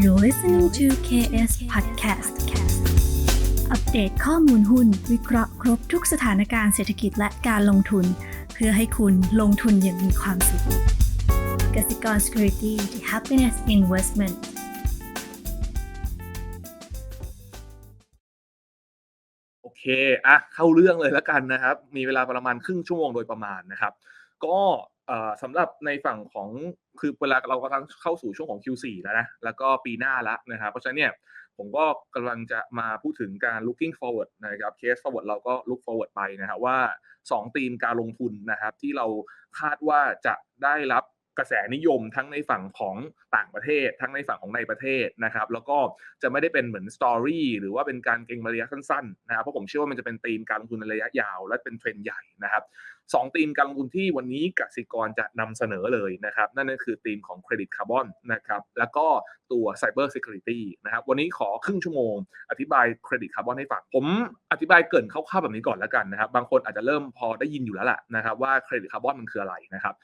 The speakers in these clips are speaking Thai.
You're listening to KS Podcast อัปเดตข้อมูลหุ้น วิเคราะห์ครบทุกสถานการณ์เศรษฐกิจและการลงทุน เพื่อให้คุณลงทุนอย่างมีความสุขกสิกร Security the Happiness Investment โอเคอะเข้าเรื่องเลยแล้วกันนะครับ มีเวลาประมาณครึ่งชั่วโมงโดยประมาณนะครับ ก็ สำหรับในฝั่งของคือเวลาเรากำลังเข้าสู่ช่วงของ Q4 แล้วนะ แล้วก็ปีหน้าแล้วนะครับ เพราะฉะนั้นเนี่ยผมก็กำลังจะมาพูดถึงการ looking forward นะครับ case forward เราก็ look forward ไปนะครับว่า2ธีมการลงทุนนะครับที่เราคาดว่าจะได้รับกระแสนิยมทั้งในฝั่งของต่างประเทศ ทั้งในฝั่งของในประเทศนะครับ แล้วก็จะไม่ได้เป็นเหมือนสตอรี่หรือว่าเป็นการเก็งระยะสั้นๆนะครับเพราะผมเชื่อว่ามันจะเป็นธีมการลงทุนในระยะยาว และเป็นเทรนด์ใหญ่นะครับสองธีมการลงทุนที่วันนี้กสิกรจะนำเสนอเลยนะครับ นั่นก็คือธีมของเครดิตคาร์บอนนะครับแล้วก็ตัว Cyber Security นะครับวันนี้ขอครึ่งชั่วโมง อธิบายเครดิตคาร์บอนให้ฟังผมอธิบายเกินคร่าวๆแบบนี้ก่อนแล้วกันนะครับบางคนอาจจะเริ่มพอได้ยินอยู่แล้วล่ะนะครับว่าเครดิตคาร์บอนมันคืออะไรนะครับ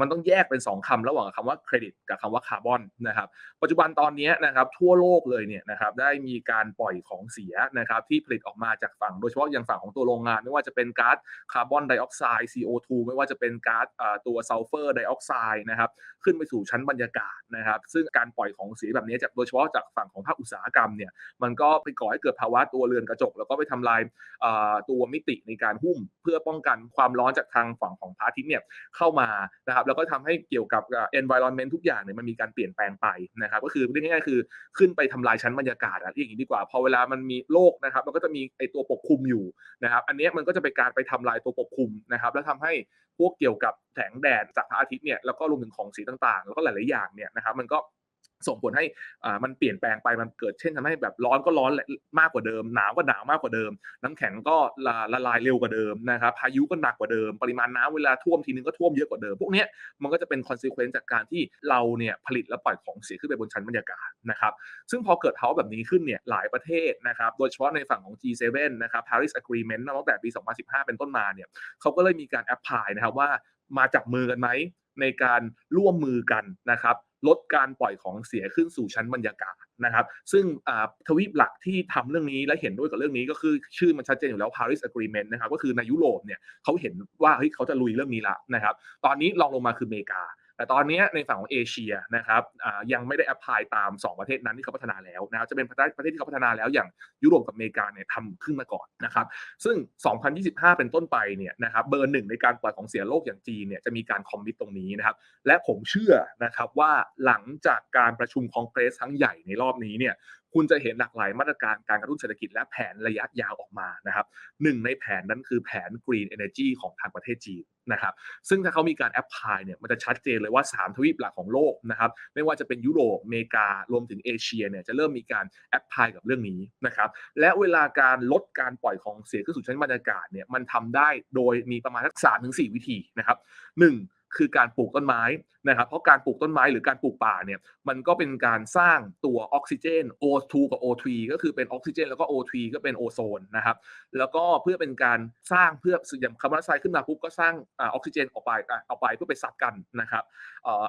มันต้องแยกเป็น 2คำระหว่างคำว่าเครดิตกับคำว่าคาร์บอนนะครับปัจจุบันตอนนี้นะครับทั่วโลกเลยเนี่ยนะครับได้มีการปล่อยของเสียนะครับที่ผลิตออกมาจากฝั่งโดยเฉพาะอย่างฝั่งของตัวโรงงาน ไม่ว่าจะเป็นก๊าซคาร์บอนไดออกไซด์ CO2 ไม่ว่าจะเป็นก๊าซตัวซัลเฟอร์ไดออกไซด์นะครับขึ้นไปสู่ชั้นบรรยากาศนะครับ ซึ่งการปล่อยของเสียแบบนี้จากโดยเฉพาะจากฝั่งของภาคอุตสาหกรรมเนี่ยมันก็ไปก่อให้เกิดภาวะตัวเรือนกระจก แล้วก็ไปทำลายตัวมิติในการหุ้ม เพื่อป้องกันความร้อนจากทางฝั่งของพระอาทิตย์เนี่ยเข้ามานะครับแล้วก็ทำให้เกี่ยวกับอ่า environment ทุกอย่างเนี่ยมันมีการเปลี่ยนแปลงไปนะครับก็คือเรียกง่ายๆคือขึ้นไปทำลายชั้นบรรยากาศอะเรียกอย่างนี้ดีกว่าพอเวลามันมีโลกนะครับมันก็จะมีไอตัวปกคลุมอยู่นะครับอันนี้มันก็จะเป็นการไปทำลายตัวปกคลุมนะครับแล้วทำให้พวกเกี่ยวกับแสงแดดจากพระอาทิตย์เนี่ยแล้วก็รวมถึงของสีต่างๆ แล้วก็หลายๆอย่างเนี่ยนะครับมันก็ ส่งผลให้อ่ามันเปลี่ยนแปลงไปมันเกิดเช่นทำให้แบบร้อนก็ร้อนมากกว่าเดิม หนาวก็หนาวมากกว่าเดิม น้ำแข็งก็ละละลายเร็วกว่าเดิมนะครับพายุก็หนักกว่าเดิม ปริมาณน้ำเวลาท่วมทีนึงก็ท่วมเยอะกว่าเดิม พวกนี้มันก็จะเป็น consequence จากการที่เราเนี่ยผลิตและปล่อยของเสียขึ้นไปบนชั้นบรรยากาศนะครับซึ่งพอเกิดเฮาแบบนี้ขึ้นเนี่ยหลายประเทศนะครับโดยเฉพาะในฝั่งของ G7 นะครับ Paris Agreement ตั้งแต่ปี 2015 เป็นต้นมาเนี่ยเขาก็เลยมีการแอพพลายนะครับว่ามาจับมือกันไหมในการร่วมมือกันนะครับ ลดการปล่อยของเสียขึ้นสู่ชั้นบรรยากาศนะครับ ซึ่งทวีปหลักที่ทำเรื่องนี้และเห็นด้วยกับเรื่องนี้ก็คือชื่อมันชัดเจนอยู่แล้ว Paris Agreement นะครับก็คือในยุโรปเนี่ยเขาเห็นว่าเฮ้ยเขาจะลุยเรื่องนี้ละนะครับ ตอนนี้ลองลงมาคืออเมริกา แต่ตอนนี้ในฝั่งของเอเชียนะครับยังไม่ได้แอพพลายตาม 2 ประเทศนั้นที่เขาพัฒนาแล้วนะครับจะเป็นประเทศประเทศที่เขาพัฒนาแล้วอย่างยุโรปกับอเมริกาเนี่ยทำขึ้นมาก่อนนะครับซึ่ง 2025 เป็นต้นไปเนี่ยนะครับเบอร์หนึ่งในการปล่อยของเสียโลกอย่างจีนเนี่ยจะมีการคอมมิตตรงนี้นะครับและผมเชื่อนะครับว่าหลังจากการประชุมคองเกรสครั้งใหญ่ในรอบนี้เนี่ย คุณจะเห็นหลากหลายมาตรการการกระตุ้นเศรษฐกิจและแผนระยะยาวออกมานะครับหนึ่งในแผนนั้นคือแผน Green Energy ของทางประเทศจีนนะครับซึ่งถ้าเขามีการแอพพลายเนี่ยมันจะชัดเจนเลยว่า 3 ทวีปหลักของโลกนะครับไม่ว่าจะเป็นยุโรปอเมริการวมถึงเอเชียเนี่ยจะเริ่มมีการแอพพลายกับเรื่องนี้นะครับและเวลาการลดการปล่อยของเสียขึ้นสู่ชั้นบรรยากาศเนี่ยมันทำได้โดยมีประมาณสักสามถึงสี่วิธีนะครับหนึ่ง คือการปลูกต้นไม้นะครับ เพราะการปลูกต้นไม้หรือการปลูกป่าเนี่ยมันก็เป็นการสร้างตัวออกซิเจน O2 กับ O3 ก็คือเป็นออกซิเจนแล้วก็ O3 ก็เป็นโอโซนนะครับแล้วก็เพื่อเป็นการสร้างเพื่ออย่างคาร์บอนไดออกไซด์ขึ้นมาปุ๊บก็สร้างออกซิเจนออกไปอะเอาไปเพื่อไปซับกันนะครับ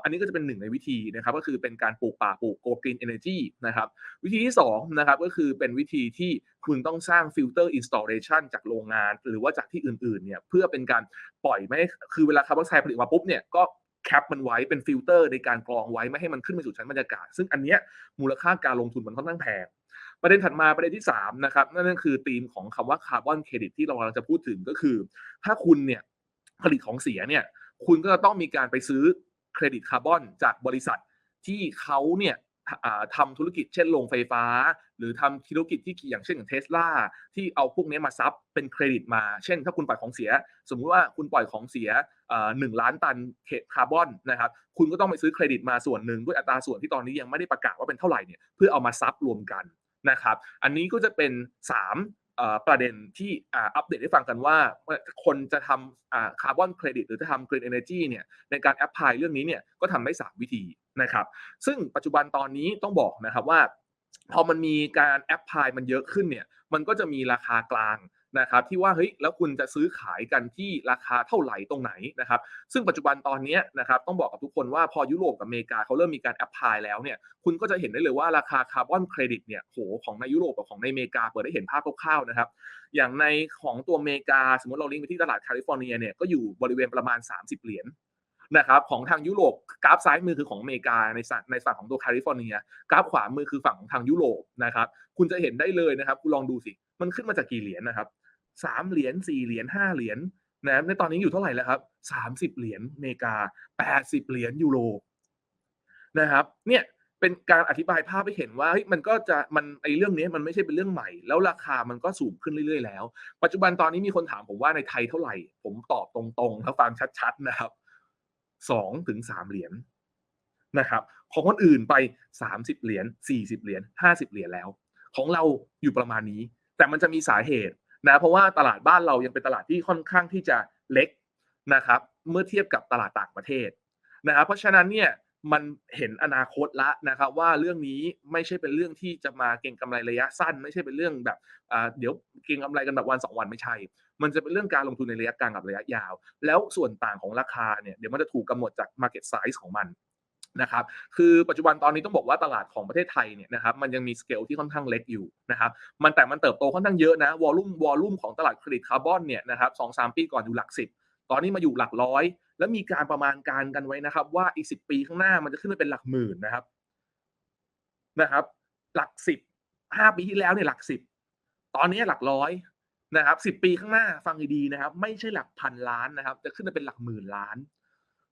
อันนี้ก็จะเป็นหนึ่งในวิธีนะครับก็คือเป็นการปลูกป่าปลูกโกลกรีนเอเนจีนะครับวิธีที่2นะครับก็คือเป็นวิธีที่คุณต้องสร้างฟิลเตอร์อินสต l เลชันจากโรงงาน หรือว่าจากที่อื่นๆเนี่ยเพื่อเป็นการปล่อยไม่คือเวลาคาร์บอนไดออกไซด์ผลิตมาปุ๊บเนี่ยก็แคปมันไว้เป็นฟิลเตอร์ในการกรองไว้ไม่ให้มันขึ้นไปสู่ชั้นบรรยากาศ ซึ่งอันเนี้ยมูลค่าการลงทุนมันค่อนข้างแพงประเด็นถัดมาประเด็นที่3นะครับนั่นก็คือธีมของคำว่าคาร์บอนเครดิตที่เรากำลังจะพูดถึงก็คือ ถ้าคุณเนี่ยผลิตของเสียเนี่ยคุณก็จะต้องมีการไปซื้อเครดิตคาร์บอนจากบริษัทที่เขาเนี่ย อ่าทำธุรกิจเช่นโรงไฟฟ้า หรือทำธุรกิจที่อย่างเช่นอย่างเทสลาที่เอาพวกนี้มาซับเป็นเครดิตมา เช่น ถ้าคุณปล่อยของเสีย สมมุติว่าคุณปล่อยของเสียหนึ่งล้านตันคาร์บอนนะครับคุณก็ต้องไปซื้อเครดิตมาส่วนหนึ่งด้วยอัตราส่วนที่ตอนนี้ยังไม่ได้ประกาศว่าเป็นเท่าไหร่เนี่ยเพื่อเอามาซับรวมกันนะครับอันนี้ก็จะเป็น 3ประเด็นที่อัปเดตให้ฟังกันว่า คนจะทำคาร์บอนเครดิตหรือจะทำ Green Energy เนี่ยในการแอพพลายเรื่องนี้เนี่ยก็ทำได้ 3 วิธี นะครับ ซึ่งปัจจุบันตอนนี้ต้องบอกนะครับว่า พอมันมีการแอพพลายมันเยอะขึ้นเนี่ยมันก็จะมีราคากลางนะครับที่ว่าเฮ้ยแล้วคุณจะซื้อขายกันที่ราคาเท่าไหร่ตรงไหนนะครับซึ่งปัจจุบันตอนนี้นะครับต้องบอกกับทุกคนว่าพอยุโรปกับอเมริกาเขาเริ่มมีการแอพพลายแล้วเนี่ยคุณก็จะเห็นได้เลยว่าราคาคาร์บอนเครดิตเนี่ยโหของในยุโรปกับของในอเมริกาเปิดได้เห็นภาพคร่าวๆนะครับอย่างในของตัวอเมริกา สมมติเราลิงก์ไปที่ตลาดแคลิฟอร์เนียเนี่ยก็อยู่บริเวณประมาณ 30 เหรียญ นะครับของทางยุโรปกราฟซ้ายมือคือของอเมริกาในในฝั่งของตัวแคลิฟอร์เนียกราฟขวามือคือฝั่งของทางยุโรปนะครับคุณจะเห็นได้เลยนะครับคุณลองดูสิมันขึ้นมาจากกี่เหรียญนะครับสามเหรียญสี่เหรียญห้าเหรียญนะในตอนนี้อยู่เท่าไหร่แล้วครับสามสิบเหรียญอเมริกาแปดสิบเหรียญยูโรนะครับเนี่ยเป็นการอธิบายภาพให้เห็นว่าเฮ้ยมันก็จะมันไอเรื่องนี้มันไม่ใช่เป็นเรื่องใหม่ แล้วราคามันก็สูงขึ้นเรื่อยๆแล้ว ปัจจุบันตอนนี้มีคนถามผมว่าในไทยเท่าไหร่ ผมตอบตรงๆแล้วฟังชัดๆนะครับ สองถึงสามเหรียญนะครับ ของคนอื่นไปสามสิบเหรียญสี่สิบเหรียญห้าสิบเหรียญแล้ว ของเราอยู่ประมาณนี้ แต่มันจะมีสาเหตุนะเพราะว่าตลาดบ้านเรายังเป็นตลาดที่ค่อนข้างที่จะเล็กนะครับ เมื่อเทียบกับตลาดต่างประเทศนะครับเพราะฉะนั้นเนี่ย มันเห็นอนาคตละนะครับ ว่าเรื่องนี้ไม่ใช่เป็นเรื่องที่จะมาเก็งกำไรระยะสั้น ไม่ใช่เป็นเรื่องแบบเดี๋ยวเก็งกำไรกันแบบวันสองวันไม่ใช่ มันจะเป็นเรื่องการลงทุนในระยะกลางกับระยะยาว แล้วส่วนต่างของราคาเนี่ยเดี๋ยวมันจะถูกกำหนดจาก market size ของมันนะครับคือปัจจุบันตอนนี้ต้องบอกว่าตลาดของประเทศไทยเนี่ยนะครับมันยังมีสเกลที่ค่อนข้างเล็กอยู่นะครับมันแต่มันเติบโตค่อนข้างเยอะนะวอลลุ่มวอลลุ่มของตลาดเครดิตคาร์บอนเนี่ยนะครับสองสามปีก่อนอยู่หลักสิบตอนนี้มาอยู่หลักร้อย แล้วมีการประมาณการกันไว้นะครับ ว่าอีกสิบปีข้างหน้ามันจะขึ้นไปเป็นหลักหมื่นนะครับนะครับ หลักสิบห้าปีที่แล้วเนี่ยหลักสิบตอนนี้หลักร้อยนะครับสิบปีข้างหน้าฟังดีๆนะครับ ไม่ใช่หลักพันล้านนะครับ จะขึ้นไปเป็นหลักหมื่นล้าน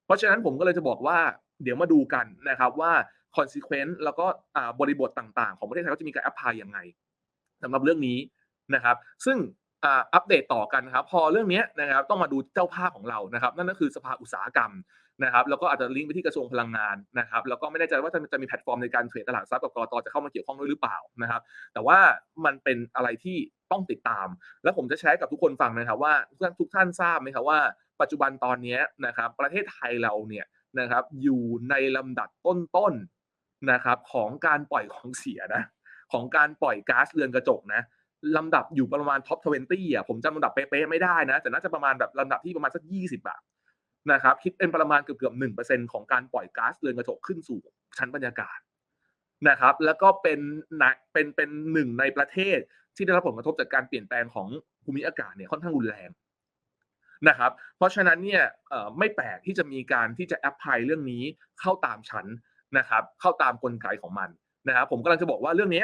เพราะฉะนั้นผมก็เลยจะบอกว่า เดี๋ยวมาดูกันนะครับว่า consequence แล้วก็บริบทต่างๆ ของประเทศไทยเขาจะมีการ apply ยังไงสำหรับเรื่องนี้นะครับ ซึ่ง อัปเดตต่อกันครับพอเรื่องนี้นะครับต้องมาดูเจ้าภาพของเรานะครับ นั่นก็คือสภาอุตสาหกรรมนะครับแล้วก็อาจจะลิงก์ไปที่กระทรวงพลังงานนะครับแล้วก็ไม่แน่ใจว่าจะมีแพลตฟอร์มในการเทรดตลาดทรัพย์กับกรตจะเข้ามาเกี่ยวข้องด้วยหรือเปล่านะครับ แต่ว่ามันเป็นอะไรที่ต้องติดตาม แล้วผมจะแชร์กับทุกคนฟังนะครับว่าทุกท่านทราบไหมครับว่า ปัจจุบันตอนนี้นะครับ ประเทศไทยเราเนี่ยนะครับอยู่ในลำดับต้นๆนะครับของการปล่อยของเสียนะของการปล่อยก๊าซเรือนกระจกนะ ลำดับอยู่ประมาณท็อปทเวนตี้อะผมจำลำดับเป๊ะๆไม่ได้นะ แต่น่าจะประมาณแบบลำดับที่ประมาณสักยี่สิบอะนะครับคิดเป็นประมาณเกือบเกือบหนึ่งเปอร์เซ็นของการปล่อยก๊าซเรือนกระจกขึ้นสู่ชั้นบรรยากาศนะครับ แล้วก็เป็นเป็นเป็นหนึ่งในประเทศที่ได้รับผลกระทบจากการเปลี่ยนแปลงของภูมิอากาศเนี่ยค่อนข้างรุนแรงนะครับ เพราะฉะนั้นเนี่ยไม่แปลกที่จะมีการที่จะแอพพลายเรื่องนี้เข้าตามชั้นนะครับ เข้าตามกลไกของมันนะครับผมกำลังจะบอกว่าเรื่องนี้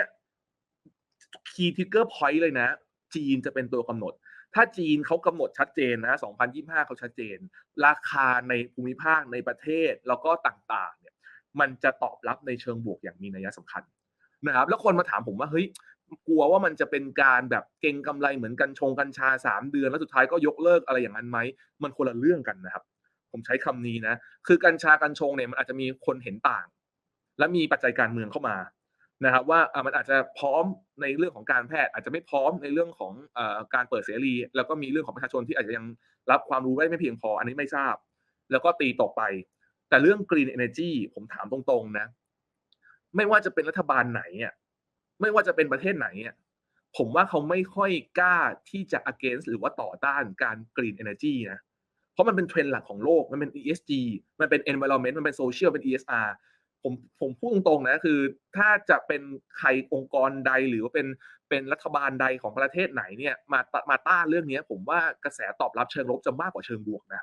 key trigger point เลยนะ จีนจะเป็นตัวกำหนด ถ้าจีนเขากำหนดชัดเจนนะ 2025 เขาชัดเจน ราคาในภูมิภาคในประเทศแล้วก็ต่างๆเนี่ยมันจะตอบรับในเชิงบวกอย่างมีนัยสำคัญนะครับแล้วคนมาถามผมว่าเฮ้ยกลัวว่ามันจะเป็นการแบบเก่งกำไรเหมือนกันชงกัญชาสามเดือน แล้วสุดท้ายก็ยกเลิกอะไรอย่างนั้นไหมมันคนละเรื่องกันนะครับ ผมใช้คำนี้นะ คือกัญชากัญชงเนี่ยมันอาจจะมีคนเห็นต่าง และมีปัจจัยการเมืองเข้ามา นะครับว่ามันอาจจะพร้อมในเรื่องของการแพทย์ อาจจะไม่พร้อมในเรื่องของการเปิดเสรี แล้วก็มีเรื่องของประชาชนที่อาจจะยังรับความรู้ได้ไม่เพียงพออันนี้ไม่ทราบ แล้วก็ตีตกไป แต่เรื่อง green energy ผมถามตรงๆนะ ไม่ว่าจะเป็นรัฐบาลไหนอะไม่ว่าจะเป็นประเทศไหนอะผมว่าเขาไม่ค่อยกล้าที่จะ against หรือว่าต่อต้านการ green energy นะเพราะมันเป็นเทรนด์หลักของโลกมันเป็น ESG มันเป็น environment มันเป็น social เป็น ESR ผมผมพูดตรงๆนะคือ ถ้าจะเป็นใครองค์กรใดหรือว่าเป็นเป็นรัฐบาลใดของประเทศไหนเนี่ยมามาต้านเรื่องนี้ผมว่ากระแสตอบรับเชิงลบจะมากกว่าเชิงบวกนะ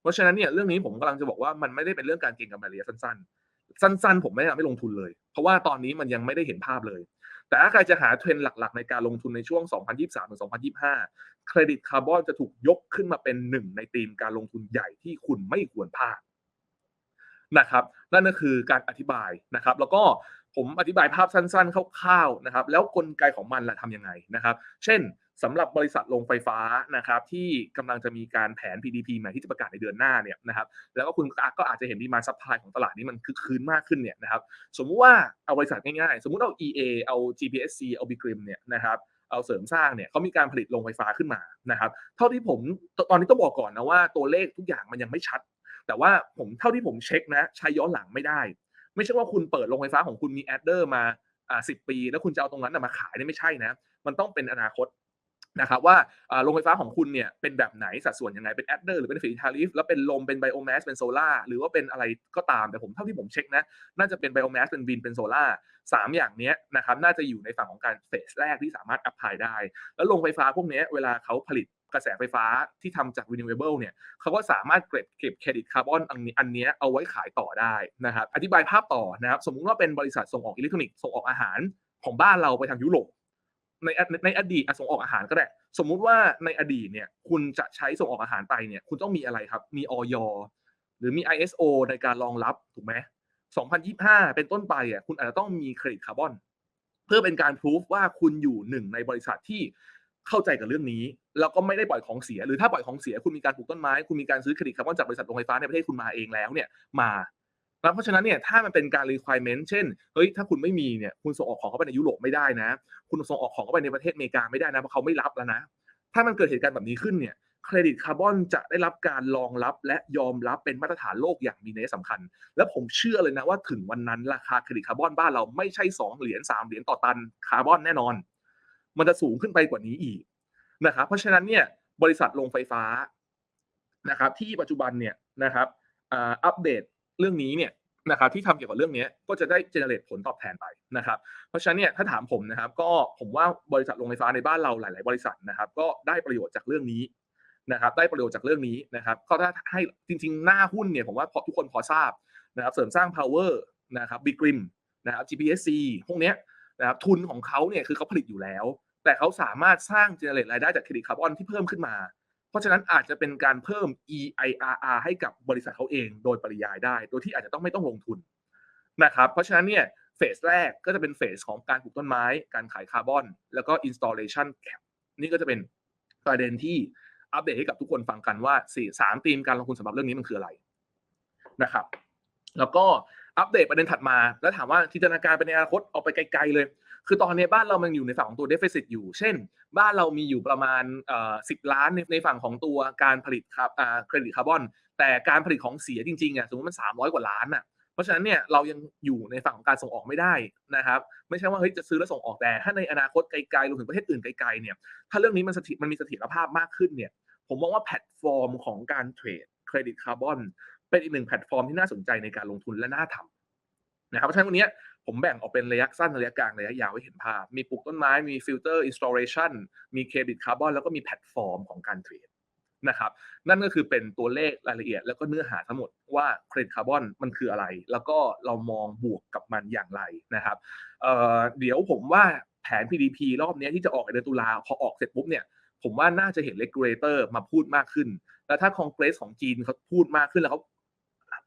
เพราะฉะนั้นเนี่ยเรื่องนี้ผมกำลังจะบอกว่ามันไม่ได้เป็นเรื่องการเก็งกำไรระยะสั้น ๆ สั้น ๆ ผมไม่อยากไม่ลงทุนเลย เพราะว่าตอนนี้มันยังไม่ได้เห็นภาพเลย แต่ถ้าใครจะหาเทรนด์หลัก ๆ ในการลงทุนในช่วง 2023 ถึง 2025 เครดิตคาร์บอนจะถูกยกขึ้นมาเป็นหนึ่งในธีมการลงทุนใหญ่ที่คุณไม่ควรพลาด นะครับ นั่นก็คือการอธิบายนะครับ แล้วก็ผมอธิบายภาพสั้นๆคร่าวๆนะครับ แล้วกลไกของมันล่ะทำยังไงนะครับ เช่นสำหรับบริษัทโรงไฟฟ้านะครับ ที่กำลังจะมีการแผน PDP ใหม่ที่จะประกาศในเดือนหน้าเนี่ยนะครับแล้วก็คุณก็อาจจะเห็นดีมาซัพพลายของตลาดนี้มันคึกคืนมากขึ้นเนี่ยนะครับ สมมุติว่าเอาบริษัทง่ายๆ สมมุติเอา EA เอา GPSC เอา b ิกริมเนี่ยนะครับเอาเสริมสร้างเนี่ยเขามีการผลิตโรงไฟฟ้าขึ้นมานะครับ เท่าที่ผมตอนนี้ต้องบอกก่อนนะว่าตัวเลขทุกอย่างมันยังไม่ชัด แต่ว่าผมเท่าที่ผมเช็คนะ ใช้ย้อนหลังไม่ได้ ไม่ใช่ว่าคุณเปิดโรงไฟฟ้าของคุณมีแอดเดอร์มาอ่าสิปี แล้วคุณจะเอาตรงนั้นมาขายเนี่ยไม่ใช่นะ มันต้องเป็นอนาคตนะครับว่าโรงไฟฟ้าของคุณเนี่ยเป็นแบบไหนสัดส่วนยังไงเป็นแอดเดอร์หรือเป็นฟีทาริฟแล้วเป็นลมเป็นไบโอแมสเป็นโซล่าหรือว่าเป็นอะไรก็ตาม แต่ผมเท่าที่ผมเช็คนะ น่าจะเป็นไบโอแมสเป็นวินเป็นโซล่าสามอย่างนี้นะครับน่าจะอยู่ในฝั่งของการเฟสแรกที่สามารถอัพพลายได้ แล้วโรงไฟฟ้าพวกนี้เวลาเขาผลิต กระแสไฟฟ้าที่ทำจาก renewable เนี่ยเขาก็สามารถเก็บเก็บเครดิตคาร์บอนอันนี้อันเนี้เอาไว้ขายต่อได้นะครับอธิบายภาพต่อนะครับสมมุติว่าเป็นบริษัทส่งออกอิเล็กทรอนิกส์ส่งออกอาหารของบ้านเราไปทางยุโรปในในอดีตส่งออกอาหารก็ได้ สมมุติว่าในอดีตเนี่ยคุณจะใช้ส่งออกอาหารไปเนี่ยคุณต้องมีอะไรครับ มีออยหรือมี ISO ในการรองรับถูกไหม2025 เป็นต้นไปอะคุณอาจจะต้องมีเครดิตคาร์บอน เพื่อเป็นการพิสูจว่าคุณอยู่หนึ่งในบริษัทที่เข้าใจกับเรื่องนี้ แล้วก็ไม่ได้ปล่อยของเสีย หรือถ้าปล่อยของเสียคุณมีการปลูกต้นไม้ คุณมีการซื้อเครดิตคาร์บอนจากบริษัทโรงไฟฟ้าในประเทศคุณมาเองแล้วเนี่ยมาแล้วเพราะฉะนั้นเนี่ยถ้ามันเป็นการ requirement เช่นเฮ้ยถ้าคุณไม่มีเนี่ยคุณส่งออกของเข้าไปในยุโรปไม่ได้นะ คุณส่งออกของเข้าไปในประเทศอเมริกาไม่ได้นะเพราะเขาไม่รับแล้วนะ ถ้ามันเกิดเหตุการณ์แบบนี้ขึ้นเนี่ยเครดิตคาร์บอนจะได้รับการรองรับและยอมรับเป็นมาตรฐานโลกอย่างมีนัยสำคัญ และผมเชื่อเลยนะว่าถึงวันนั้นราคาเครดิตคาร์บอนบ้านเราไม่ใช่ 2 เหรียญ3เหรียญต่อตันคาร์บอนแน่นอน มันจะสูงขึ้นไปกว่านี้อีก นะครับเพราะฉะนั้นเนี่ยบริษัทโรงไฟฟ้านะครับที่ปัจจุบันเนี่ยนะครับอัปเดตเรื่องนี้เนี่ยนะครับที่ทำเกี่ยวกับเรื่องนี้ก็จะได้เจเนเรตผลตอบแทนไปนะครับเพราะฉะนั้นเนี่ยถ้าถามผมนะครับก็ผมว่าบริษัทโรงไฟฟ้าในบ้านเราหลาย ๆ บริษัทนะครับก็ได้ประโยชน์จากเรื่องนี้นะครับได้ประโยชน์จากเรื่องนี้นะครับก็ถ้าให้จริง ๆ หน้าหุ้นเนี่ยผมว่าทุกคนพอทราบนะครับเสริมสร้าง power นะครับ big rim นะครับ GPSC พวกเนี้ยนะครับทุนของเขาเนี่ยคือเขาผลิตอยู่แล้ว แต่เขาสามารถสร้างเจเนเรตรายได้จากเครดิตคาร์บอนที่เพิ่มขึ้นมา เพราะฉะนั้นอาจจะเป็นการเพิ่ม EIRR ให้กับบริษัทเขาเองโดยปริยายได้ โดยที่อาจจะต้องไม่ต้องลงทุนนะครับ เพราะฉะนั้นเนี่ยเฟสแรกก็จะเป็นเฟสของการปลูกต้นไม้ การขายคาร์บอน แล้วก็ installation cap นี่ก็จะเป็นประเด็นที่อัปเดตให้กับทุกคนฟังกันว่าสี่สามธีมการลงทุนสำหรับเรื่องนี้มันคืออะไรนะครับ แล้วก็อัปเดตประเด็นถัดมา แล้วถามว่าจินตนาการไปในอนาคตออกไปไกลๆเลย คือตอนนี้บ้านเรามันอยู่ในฝั่งของตัว deficit อยู่ เช่น บ้านเรามีอยู่ประมาณสิบล้านในในฝั่งของตัวการผลิตครับอ่าเครดิตคาร์บอน แต่การผลิตของเสียจริงๆอะสมมติมันสามร้อยกว่าล้านอะเพราะฉะนั้นเนี่ยเรายังอยู่ในฝั่งของการส่งออกไม่ได้นะครับ ไม่ใช่ว่าเฮ้ยจะซื้อแล้วส่งออกแต่ ถ้าในอนาคตไกลๆรวมถึงประเทศอื่นไกลๆเนี่ยถ้าเรื่องนี้มันสถิมันมีเสถียรภาพมากขึ้นเนี่ยผมมองว่าแพลตฟอร์มของการเทรดเครดิตคาร์บอนเป็นอีกหนึ่งแพลตฟอร์มที่น่าสนใจในการลงทุนและน่าทำนะครับเพราะฉะนั้นวันนี้ ผมแบ่งออกเป็นระยะสั้นระยะกลางระยะยาวให้เห็นภาพ มีปลูกต้นไม้ มีฟิลเตอร์อินสตอเลชันมีเครดิตคาร์บอนแล้วก็มีแพลตฟอร์มของการเทรดนะครับ นั่นก็คือเป็นตัวเลขรายละเอียด แล้วก็เนื้อหาทั้งหมดว่าเครดิตคาร์บอนมันคืออะไร แล้วก็เรามองบวกกับมันอย่างไรนะครับเเดี๋ยวผมว่าแผน PDP รอบนี้ที่จะออกในเดือนตุลาพอออกเสร็จปุ๊บเนี่ยผมว่าน่าจะเห็นเลกูเลเตอร์มาพูดมากขึ้น แล้วถ้าคอนเกรสของจีนเขาพูดมากขึ้นแล้วเขา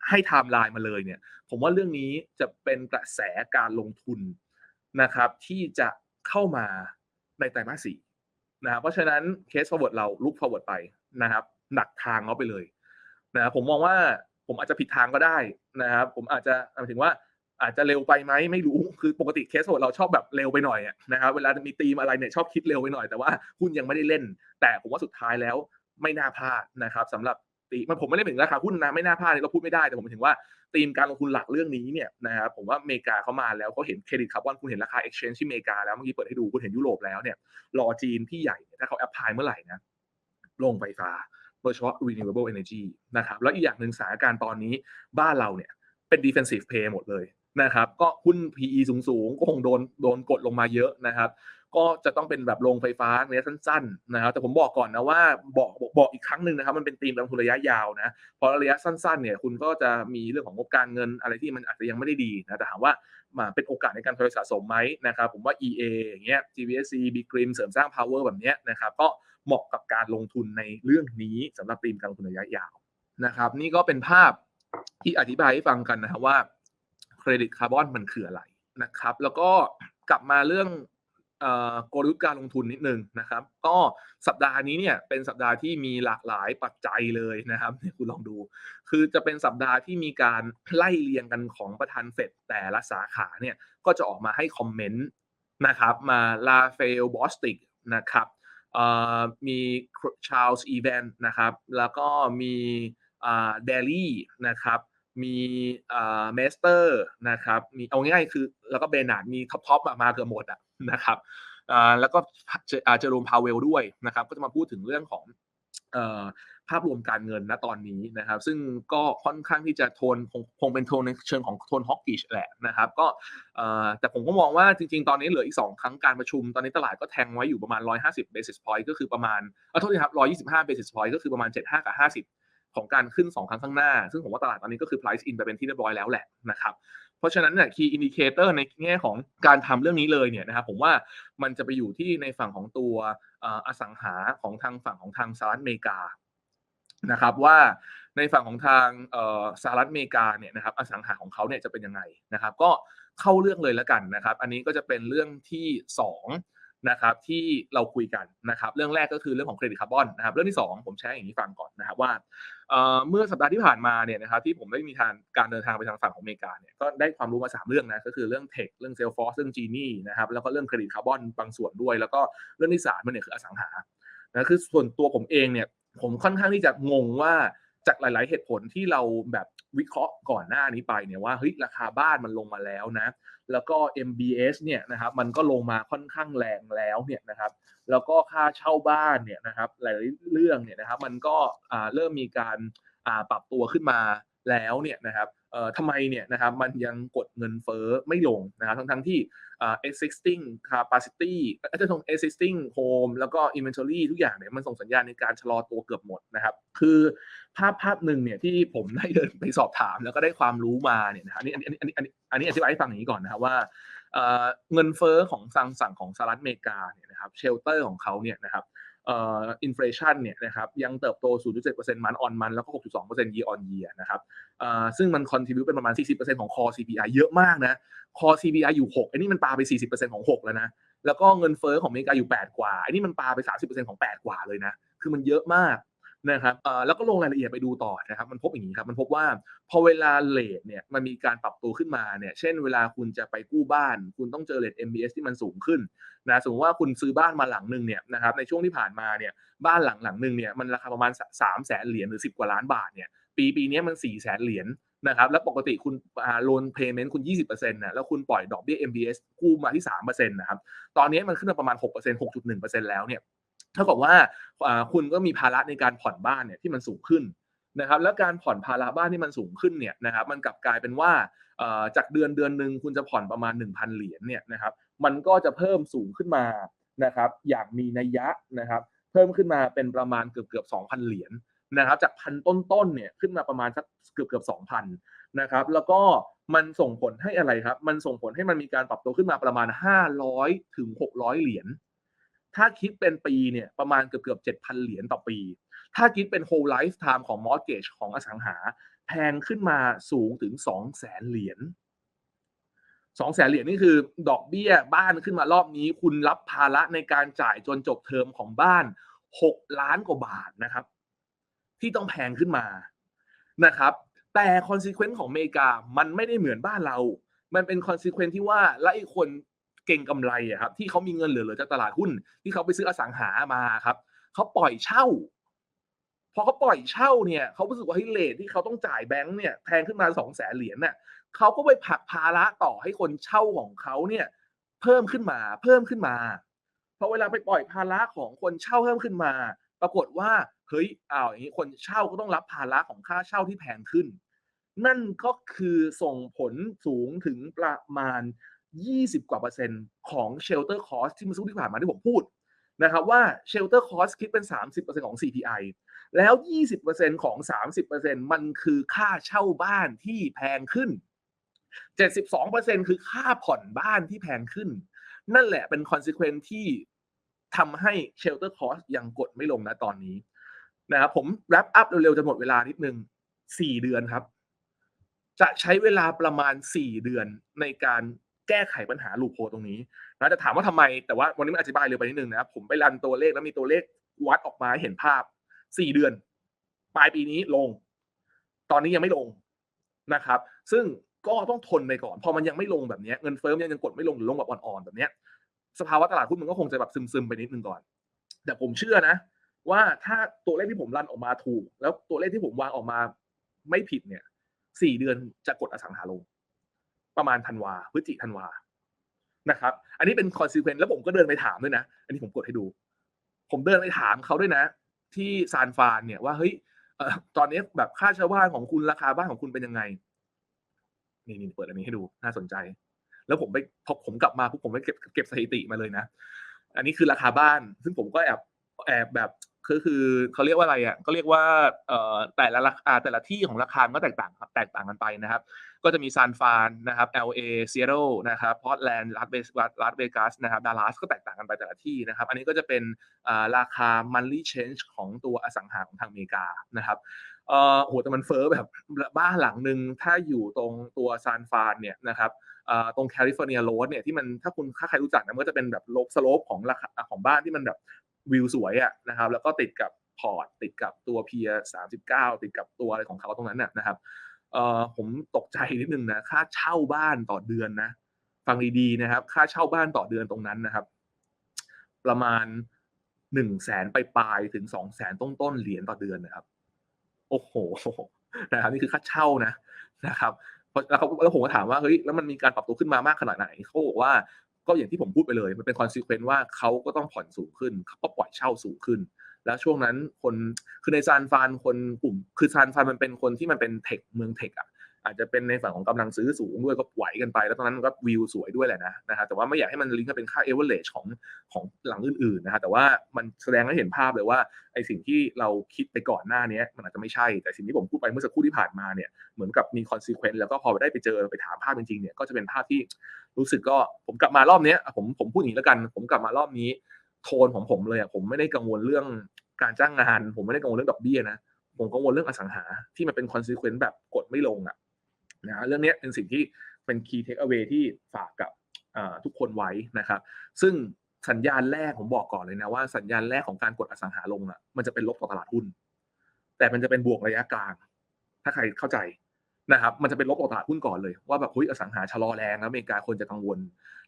ให้ไทม์ไลน์มาเลยเนี่ยผมว่าเรื่องนี้จะเป็นกระแสการลงทุนนะครับที่จะเข้ามาในไตรมาสสี่นะครับเพราะฉะนั้นเคส forward เราลุก forward ไปนะครับ หนักทางเขาไปเลยนะครับผมมองว่าผมอาจจะผิดทางก็ได้นะครับ ผมอาจจะหมายถึงว่าอาจจะเร็วไปไหมไม่รู้คือปกติเคสเราชอบแบบเร็วไปหน่อยนะครับเวลามีตีมอะไรเนี่ยชอบคิดเร็วไปหน่อยแต่ว่าหุ้นยังไม่ได้เล่น แต่ผมว่าสุดท้ายแล้วไม่น่าพลาดนะครับสำหรับ ตีมันผมไม่ได้ถึงราคาหุ้นนะไม่น่าพลาดเราพูดไม่ได้แต่ผมหมายถึงว่าธีมการลงทุนหลักเรื่องนี้เนี่ยนะครับผมว่าอเมริกาเขามาแล้วเขาเห็นเครดิตคาร์บอนคุณเห็นราคา exchange ที่อเมริกาแล้วเมื่อกี้เปิดให้ดูคุณเห็นยุโรปแล้วเนี่ยรอจีนพี่ใหญ่ถ้าเขาแอพพลายเมื่อไหร่นะลงไฟฟ้าโดยเฉพาะ renewable energy นะครับแล้วอีกอย่างหนึ่งสถานการณ์ตอนนี้บ้านเราเนี่ยเป็น defensive play หมดเลยนะครับก็หุ้น PE สูงๆ ก็คงโดนโดนกดลงมาเยอะนะครับ ก็จะต้องเป็นแบบโรงไฟฟ้าระยะสั้นๆนะครับแต่ผมบอกก่อนนะว่าบอกบอกบอกอีกครั้งหนึ่งนะครับมันเป็นธีมลงทุนระยะยาวนะพราะระยะสั้นๆเนี่ยคุณก็จะมีเรื่องของงบการเงินอะไรที่มันอาจจะยังไม่ได้ดีนะแต่ถามว่ามาเป็นโอกาสในการทยอยสะสมไหมนะครับผมว่า EA อย่างเงี้ย GVSC b g r i m เสริมสร้าง power แบบเนี้ยนะครับก็เหมาะกับการลงทุนในเรื่องนี้สำหรับธีมการลงทุนระยะยาวนะครับนี่ก็เป็นภาพที่อธิบายให้ฟังกันนะครับว่าเครดิตคาร์บอนมันคืออะไรนะครับแล้วก็กลับมาเรื่อง กลยุทธ์การลงทุนนิดนึงนะครับ ก็สัปดาห์นี้เนี่ยเป็นสัปดาห์ที่มีหลากหลายปัจจัยเลยนะครับคุณลองดู คือจะเป็นสัปดาห์ที่มีการไล่เรียงกันของประธานเฟดแต่ละสาขาเนี่ยก็จะออกมาให้คอมเมนต์นะครับมาลาเฟลบอสติกนะครับมีชาร์ลส์อีแวนนะครับแล้วก็มีเดลี่นะครับมีเมสเตอร์นะครับมีเอาง่ายๆคือแล้วก็เบนาร์ดมีท็อปๆมาเกือบหมดอะ นะครับแล้วก็เจอ่าเจอโรมพาวเวลด้วยนะครับ ก็จะมาพูดถึงเรื่องของภาพรวมการเงินณตอนนี้นะครับ ซึ่งก็ค่อนข้างที่จะโทนคงคงเป็นโทนในเชิงของโทนฮอกกิชแหละนะครับ ก็แต่ผมก็มองว่าจริงๆ ตอนนี้เหลืออีก 2 ครั้งการประชุม ตอนนี้ตลาดก็แทงไว้อยู่ประมาณ 150 basis point ก็คือประมาณเออโทษทีครับ 125 basis point ก็คือประมาณ 75 กับ 50 ของการขึ้น 2 ครั้งข้างหน้า ซึ่งผมว่าตลาดตอนนี้ก็คือ price in ไปเป็นที่เรียบร้อยแล้วแหละนะครับ เพราะฉะนั้นเนี่ยคีย์อินดิเคเตอร์ในแง่ของการทำเรื่องนี้เลยเนี่ยนะครับผมว่ามันจะไปอยู่ที่ในฝั่งของตัวอสังหาของทางฝั่งของทางสหรัฐอเมริกานะครับว่าในฝั่งของทางสหรัฐอเมริกาเนี่ยนะครับอสังหาของเขาเนี่ยจะเป็นยังไงนะครับ ก็เข้าเรื่องเลยแล้วกันนะครับ อันนี้ก็จะเป็นเรื่องที่สอง นะครับที่เราคุยกันนะครับเรื่องแรกก็คือเรื่องของเครดิตคาร์บอนนะครับเรื่องที่สองผมแชร์อย่างนี้ฟังก่อนนะครับว่าเเมื่อสัปดาห์ที่ผ่านมาเนี่ยนะครับที่ผมได้มีทางการเดินทางไปทางฝั่งของอเมริกาเนี่ยก็ได้ความรู้มา 3 เรื่องนะก็คือเรื่องเทคเรื่องเซลฟอร์เรื่องจีนี่นะครับแล้วก็เรื่องเครดิตคาร์บอนบางส่วนด้วย แล้วก็เรื่องที่สามมันเนี่ยคืออสังหานะคือส่วนตัวผมเองเนี่ยผมค่อนข้างที่จะงงว่า จากหลาย ๆ เหตุผลที่เราแบบวิเคราะห์ก่อนหน้านี้ไปเนี่ยว่าเฮ้ยราคาบ้านมันลงมาแล้วนะ แล้วก็ MBS เนี่ยนะครับมันก็ลงมาค่อนข้างแรงแล้วเนี่ยนะครับแล้วก็ค่าเช่าบ้านเนี่ยนะครับหลายๆเรื่องเนี่ยนะครับมันก็เริ่มมีการปรับตัวขึ้นมาแล้วเนี่ยนะครับ เอ่อทำไมเนี่ยนะครับมันยังกดเงินเฟ้อไม่ลงนะครับทั้งทั้งที่อ่า existing capacity อ้ยจะส่ง existing home แล้วก็ inventory ทุกอย่างเนี่ยมันส่งสัญญาณในการชะลอตัวเกือบหมดนะครับ คือภาพภาพหนึ่งเนี่ยที่ผมได้เดินไปสอบถาม แล้วก็ได้ความรู้มาเนี่ยนะอันนี้อันนี้อันนี้อันนี้อันนี้อธิบายให้ฟังอย่างนี้ก่อนนะครับว่าเอ่อเงินเฟ้อของสังสั่งของสหรัฐอเมริกาเนี่ยนะครับเชลเตอร์ของเขาเนี่ยนะครับ อินฟลชันเนี่ยนะครับยังเติบโต 0.7%มันออนมันแล้วก็ 6.2% year on year นะครับซึ่งมันคอนทิบิวเป็นประมาณ 40%ของ core CPI เยอะมากนะ core CPI อยู่ 6 อันนี้มันปาไป 40%ของ 6 แล้วนะ แล้วก็เงินเฟ้อของอเมริกาอยู่ 8 กว่า อันนี้มันปาไป 30%ของ 8 กว่าเลยนะ คือมันเยอะมาก นะครับแล้วก็ลงรายละเอียดไปดูต่อนะครับ มันพบอย่างนี้ครับ มันพบว่าพอเวลาเลทเนี่ยมันมีการปรับตัวขึ้นมาเนี่ย เช่นเวลาคุณจะไปกู้บ้าน คุณต้องเจอเลท MBS ที่มันสูงขึ้นนะสมมติว่าคุณซื้อบ้านมาหลังหนึ่งเนี่ยนะครับ ในช่วงที่ผ่านมาเนี่ย บ้านหลังหลังหนึ่งเนี่ยมันราคาประมาณสามแสนเหรียญหรือ 10 กว่าล้านบาทเนี่ย ปีปีนี้มัน4ี่แสนเหรียญนะครับ แล้วปกติคุณอ่าโลนเพย์เมนต์คุณ 20%นะแล้วคุณปล่อยดอกเบี้ย MBS กู้มาที่3%นะครับ ตอนนี้มันขึ้นมาประมาณ 6% 6.1%แล้วเนี่ย เท่ากับว่าคุณก็มีภาระในการผ่อนบ้านเนี่ยที่มันสูงขึ้นนะครับแล้วการผ่อนภาระบ้านที่มันสูงขึ้นเนี่ยนะครับมันกลับกลายเป็นว่าจากเดือนเดือนหนึ่งคุณจะผ่อนประมาณ 1,000 เหรียญเนี่ยนะครับมันก็จะเพิ่มสูงขึ้นมานะครับอย่างมีนัยยะนะครับเพิ่มขึ้นมาเป็นประมาณเกือบเกือบ2,000 เหรียญนะครับจากพันต้นๆเนี่ยขึ้นมาประมาณสักเกือบเกือบ2,000นะครับแล้วก็มันส่งผลให้อะไรครับ มันส่งผลให้มันมีการปรับตัวขึ้นมาประมาณ 500ถึง600 เหรียญ ถ้าคิดเป็นปีเนี่ยประมาณเกือบเกือบ7,000เหรียญต่อปี ถ้าคิดเป็น whole lifetime ของ mortgage ของอสังหา แพงขึ้นมาสูงถึง200,000เหรียญ200,000เหรียญนี่คือ ดอกเบี้ยบ้านขึ้นมารอบนี้ คุณรับภาระในการจ่ายจนจบเทอมของบ้าน6ล้านกว่าบาทนะครับ ที่ต้องแพงขึ้นมานะครับ แต่ consequence ของอเมริกามันไม่ได้เหมือนบ้านเรา มันเป็น consequence ที่ว่าและไอ้คน เก่งกำไรอะครับที่เขามีเงินเหลือๆจากตลาดหุ้น ที่เขาไปซื้ออสังหามาครับเขาปล่อยเช่า พอเขาปล่อยเช่าเนี่ยเขารู้สึกว่าเฮ้เลทที่เขาต้องจ่ายแบงค์เนี่ยแพงขึ้นมาสองแสนเหรียญน่ะเขาก็ไปผลักภาระต่อให้คนเช่าของเขาเนี่ย เพิ่มขึ้นมา เพิ่มขึ้นมาพอเวลาไปปล่อยภาระของคนเช่าเพิ่มขึ้นมา ปรากฏว่าเฮ้ยอ้าวอย่างนี้คนเช่าก็ต้องรับภาระของค่าเช่าที่แพงขึ้น นั่นก็คือส่งผลสูงถึงประมาณ 20 กว่าเปอร์เซ็นต์ของ shelter cost ที่เมื่อสักครู่ที่ผ่านมาที่ผมพูดนะครับว่า shelter cost คิดเป็น 30%ของ CPI แล้ว 20%ของ 30%มันคือค่าเช่าบ้านที่แพงขึ้น 72%คือค่าผ่อนบ้านที่แพงขึ้น นั่นแหละเป็น consequent ที่ทำให้ shelter cost ยังกดไม่ลงนะตอนนี้นะครับผม wrap up เร็วๆ จะหมดเวลานิดนึง 4 เดือนครับ จะใช้เวลาประมาณ 4 เดือนในการ แก้ไขปัญหาลูปโฮตรงนี้นะจะถามว่าทำไมแต่ว่าวันนี้มันอธิบายเร็วไปนิดนึงนะครับผมไปรันตัวเลขแล้วมีตัวเลขวัดออกมาเห็นภาพ4เดือน ปลายปีนี้ลง ตอนนี้ยังไม่ลงนะครับ ซึ่งก็ต้องทนไปก่อน พอมันยังไม่ลงแบบนี้เงินเฟ้อยังยังกดไม่ลงหรือลงแบบอ่อนๆแบบเนี้ยสภาวะตลาดหุ้นมันก็คงจะแบบซึมๆไปนิดนึงก่อน แต่ผมเชื่อนะ ว่าถ้าตัวเลขที่ผมรันออกมาถูก แล้วตัวเลขที่ผมวางออกมาไม่ผิดเนี่ยสี่เดือนจะกดอสังหาลง ประมาณธันวาพฤศจิธันวานะครับ อันนี้เป็น consequence แล้วผมก็เดินไปถามด้วยนะ อันนี้ผมกดให้ดู ผมเดินไปถามเขาด้วยนะ ที่ซานฟานเนี่ยว่าเฮ้ยตอนนี้แบบค่าเช่าบ้านของคุณราคาบ้านของคุณเป็นยังไง นี่นี่เปิดอันนี้ให้ดูน่าสนใจ แล้วผมไปพอผมกลับมาปุ๊บผมไปเก็บเก็บสถิติมาเลยนะ อันนี้คือราคาบ้าน ซึ่งผมก็แอบแอบแบบ คือคือเขาเรียกว่าอะไรอะก็เรียกว่าเอ่อแต่ละราคาแต่ละที่ของราคาก็แตกต่างแตกต่างกันไปนะครับ ก็จะมีซานฟานนะครับ LA ซีแอตเทิลนะครับพอร์ตแลนด์ลาสเวลาสเวกัสนะครับดัลลัสก็แตกต่างกันไปแต่ละที่นะครับ อันนี้ก็จะเป็นราคา monthly change ของตัวอสังหาของทางอเมริกานะครับเอ่อโหแต่มันเฟ้อแบบบ้านหลังหนึ่งถ้าอยู่ตรงตัวซานฟานเนี่ยนะครับตรงแคลิฟอร์เนียโรดเนี่ยที่มันถ้าคุณถ้าใครรู้จักนะมันก็จะเป็นแบบโลบสโลปของราคาของบ้านที่มันแบบ วิวสวยอะนะครับ แล้วก็ติดกับพอร์ตติดกับตัวเพียสามสิบเก้าติดกับตัวอะไรของเขาตรงนั้นน่ะนะครับเอ่อผมตกใจนิดนึงนะค่าเช่าบ้านต่อเดือนนะฟังดีๆนะครับ ค่าเช่าบ้านต่อเดือนตรงนั้นนะครับ ประมาณหนึ่งแสนไปปลายถึงสองแสนต้นๆเหรียญต่อเดือนนะครับ โอ้โหนะครับนี่คือค่าเช่านะนะครับแล้วเขาแล้วผมก็ถามว่าเฮ้ยแล้วมันมีการปรับตัวขึ้นมามากขนาดไหนเขาบอกว่า ก็อย่างที่ผมพูดไปเลย มันเป็นคอนซีเควนต์ว่าเขาก็ต้องผ่อนสูงขึ้นเขาก็ปล่อยเช่าสูงขึ้น แล้วช่วงนั้นคนคือในซานฟานคนกลุ่มคือซานฟานมันเป็นคนที่มันเป็นเทคเมืองเทคอะ อาจจะเป็นในฝั่งของกำลังซื้อสูงด้วยก็ไหวกันไป แล้วตอนนั้นมันก็วิวสวยด้วยแหละนะนะฮะแต่ว่าไม่อยากให้มันลิงก์กับเป็นค่าเอเวอร์เรจของของหลังอื่นๆนะฮะแต่ว่ามันแสดงให้เห็นภาพเลยว่าไอสิ่งที่เราคิดไปก่อนหน้านี้มันอาจจะไม่ใช่แต่สิ่งที่ผมพูดไปเมื่อสักครู่ที่ผ่านมาเนี่ยเหมือนกับมีคอนซีเควนต์แล้วก็พอได้ไปเจอไปถามภาพจริงๆเนี่ยก็จะเป็นภาพที่รู้สึกก็ผมกลับมารอบนี้ผมผมพูดอย่างนี้แล้วกัน ผมกลับมารอบนี้โทนของผมเลยอะผมไม่ได้กังวลเรื่องการจ้างงาน ผมไม่ได้กังวลเรื่องดอกเบี้ยนะผมกังวลเรื่องอสังหาที่มันเป็นคอนซีเควนต์แบบกดไม่ลงอะ นะเรื่องนี้เป็นสิ่งที่เป็น key take away ที่ฝากกับทุกคนไว้นะครับ ซึ่งสัญญาณแรกผมบอกก่อนเลยนะว่าสัญญาณแรกของการกดอสังหาลงอะมันจะเป็นลบต่อตลาดหุ้น แต่มันจะเป็นบวกระยะกลาง ถ้าใครเข้าใจนะครับ มันจะเป็นลบต่อตลาดหุ้นก่อนเลยว่าแบบเฮ้ยอสังหาชะลอแรงแล้วอเมริกาคนจะกังวล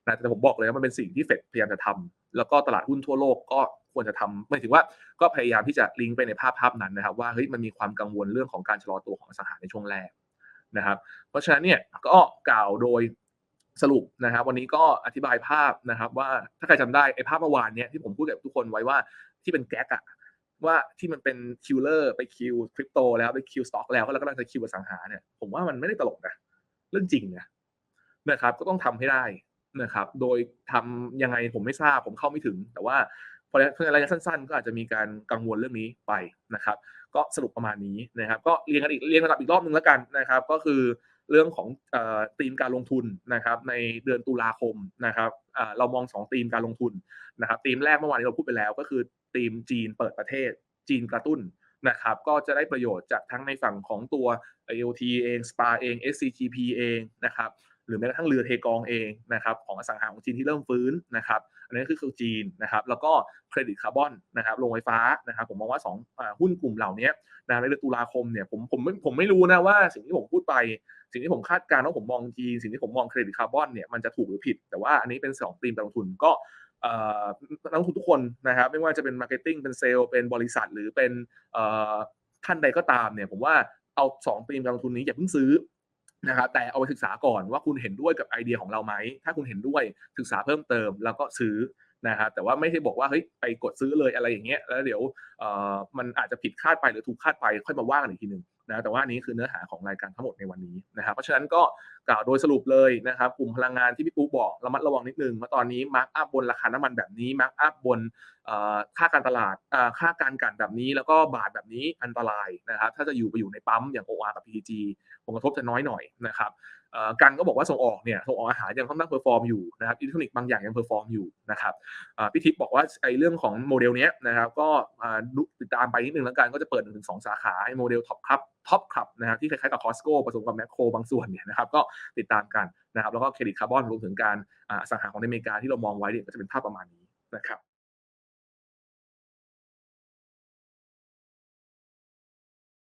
นะแต่ผมบอกเลยว่ามันเป็นสิ่งที่เฟดพยายามจะทำแล้วก็ตลาดหุ้นทั่วโลกก็ควรจะทำหมายถึงว่าก็พยายามที่จะลิงก์ไปในภาพภาพนั้นนะครับ ว่าเฮ้ยมันมีความกังวลเรื่องของการชะลอตัวของอสังหาในช่วงแรก นะครับ เพราะฉะนั้นเนี่ยก็กล่าวโดยสรุปนะครับวันนี้ก็อธิบายภาพนะครับ ว่าถ้าใครจำได้ไอ้ภาพเมื่อวานเนี่ยที่ผมพูดกับทุกคนไว้ว่าที่เป็นแก๊กอะว่าที่มันเป็นคิวเลอร์ไปคิวคริปโตแล้วไปคิวสต็อกแล้วแล้วก็กำลังจะคิวอสังหาเนี่ยผมว่ามันไม่ได้ตลกนะเรื่องจริงนะนะครับ ก็ต้องทำให้ได้นะครับ โดยทำยังไงผมไม่ทราบผมเข้าไม่ถึง แต่ว่า พราะอระยะสั้น ๆ ก็อาจจะมีการกังวลเรื่องนี้ไปนะครับ ก็สรุปประมาณนี้นะครับ ก็เรียงกันอีกเรียงระดับอีกรอบหนึ่งแล้วกันนะครับ ก็คือเรื่องของธีมการลงทุนนะครับ ในเดือนตุลาคมนะครับเรามองสองธีมการลงทุนนะครับธีมแรกเมื่อวานนี้เราพูดไปแล้ว ก็คือธีมจีนเปิดประเทศ จีนกระตุ้นนะครับ ก็จะได้ประโยชน์จากทั้งในฝั่งของตัว IoT เอง SPA เอง SCTP เองนะครับ รือแม้กระทั่งเรือเทกองเองนะครับของอสังหาของจีนที่เริ่มฟื้นนะครับอันนี้คือคือจีนนะครับแล้วก็เครดิตคาร์บอนนะครับโรงไฟฟ้านะครับผมมองว่า2หุ้นกลุ่มเหล่านี้นะในเดือนตุลาคมเนี่ยผมผมไม่ผมไม่รู้นะว่าสิ่งที่ผมพูดไป สิ่งที่ผมคาดการณ์ว่าผมมองจีน สิ่งที่ผมมองเครดิตคาร์บอนเนี่ยมันจะถูกหรือผิด แต่ว่าอันนี้เป็น2ธีมการลงทุนก็นักลงทุนทุกคนนะครับไม่ว่าจะเป็นมาร์เก็ตติ้งเป็นเซลล์เป็นบริษัทหรือเป็นท่านใดก็ตามเนี่ยผมว่าเอา2ธีมการลงทุนนี้อย่าเพิ่งซื้อ นะครับแต่เอาไปศึกษาก่อนว่าคุณเห็นด้วยกับไอเดียของเราไหม ถ้าคุณเห็นด้วยศึกษาเพิ่มเติมแล้วก็ซื้อนะครับแต่ว่าไม่ใช่บอกว่าเฮ้ยไปกดซื้อเลยอะไรอย่างเงี้ยแล้วเดี๋ยวมันอาจจะผิดคาดไปหรือถูกคาดไปค่อยมาว่ากันอีกทีหนึ่ง นะแต่ว่านี้คือเนื้อหาของรายการทั้งหมดในวันนี้นะครับเพราะฉะนั้นก็กล่าวโดยสรุปเลยนะครับกลุ่มพลังงานที่พี่ปุ๊บอกระมัดระวังนิดนึงว่าตอนนี้มาร์กอัพบนราคาน้ำมันแบบนี้มาร์กอัพบนค่าการตลาดค่าการกันแบบนี้ แล้วก็บาทแบบนี้อันตรายนะครับถ้าจะอยู่ไปอยู่ในปั๊มอย่าง OR กับ PTG ผลกระทบจะน้อยหน่อยนะครับ กันก็บอกว่าส่งออกเนี่ยส่งออกอาหารยังค่อนข้างเพอร์ฟอร์มอยู่นะครับอิเล็กทรอนิกส์บางอย่างยังเพอร์ฟอร์มอยู่นะครับพี่ทิพย์บอกว่าไอ้เรื่องของโมเดลเนี้ยนะครับก็ติดตามไปนิดนึงแล้วกันก็จะเปิดหนึ่งถึงสองสาขาไอ้โมเดลท็อปคัพท็อปคับนะครับที่คล้ายๆกับคอสโก้ผสมกับแมคโครบางส่วนเนี่ยนะครับก็ติดตามกันนะครับแล้วก็เครดิตคาร์บอนรวมถึงการสังหาของอเมริกาที่เรามองไว้เนี่ยก็จะเป็นภาพประมาณนี้นะครับ